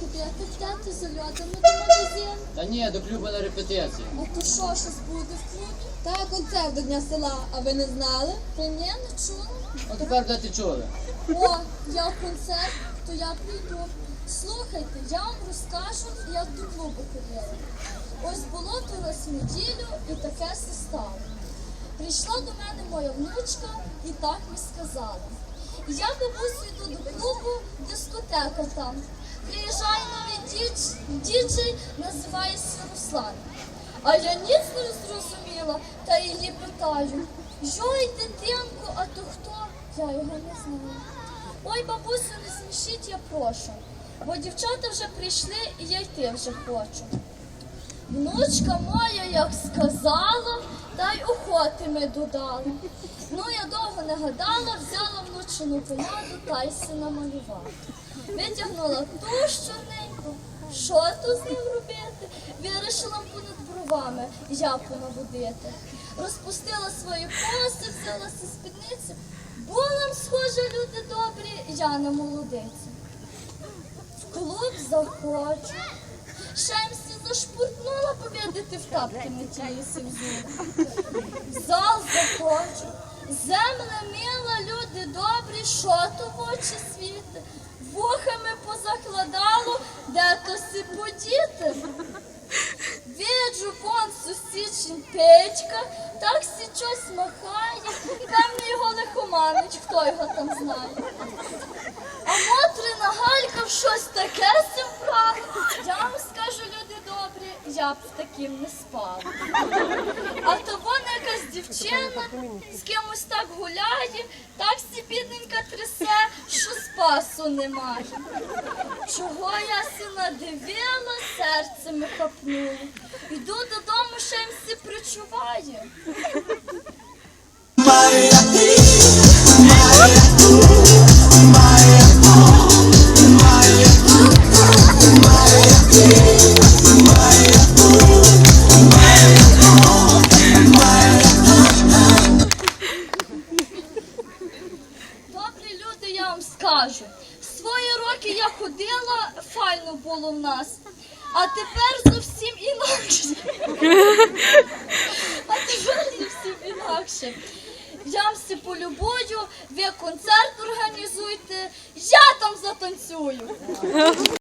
куди ти за льодами до магазин? Та ні, до клубу на репетиції. А то що, щось буде в клубі? Та концерт до Дня села, а ви не знали? Та ні, не чула. А тепер де ти чули? О, я в концерт, то я прийду. Слухайте, я вам розкажу, як до клубу ходила. Ось було раз неділю і таке се стало. Прийшла до мене моя внучка і так мені сказала. Я бабусю йду до клубу, дискотека там. Приїжджає новий дідж, діджей, називається Руслан. А я ніц не зрозуміла, та її питаю, йой, дитинку, а то хто? Я його не знаю. Ой, бабусю, не смішіть, я прошу. Бо дівчата вже прийшли і я йти вже хочу. Внучка моя, як сказала, та й охоти ми додали. Ну, я довго не гадала, взяла внучину поляду та й се намалювала. Витягнула туш чорненьку. Що тут з ним робити? Вирішила понад бровами япу наводити. Розпустила свої коси, взялася спідницю. Булам схожа, люди добрі, я на молодицю. В клуб заходжу. Шемсі зашпуртнула побідити в тапки на тієї сім'ї. Зал заходжу. Земля мила, люди добрі, що то в очі світи. Вухами позакладало, де то сі подіти. Виджу кон сусічень печка, так сі щось махає, певно його лихоманить, хто його там знає. А Мотрина Галька в щось таке сім'я. Я вам скажу, люди добрі, я б таким не спала. А то вона якась дівчина з кимось так гуляє, так сі бідненька трясе, що спасу немає. Чого я сі надивила, серце ми капнуло. Йду додому, ще їм сі причуває. Добрі люди, я вам скажу. Свої роки я ходила, файно було в нас. А тепер зовсім інакше. А тепер зовсім інакше. Я вам все полюбую, ви концерт організуйте, я там затанцюю.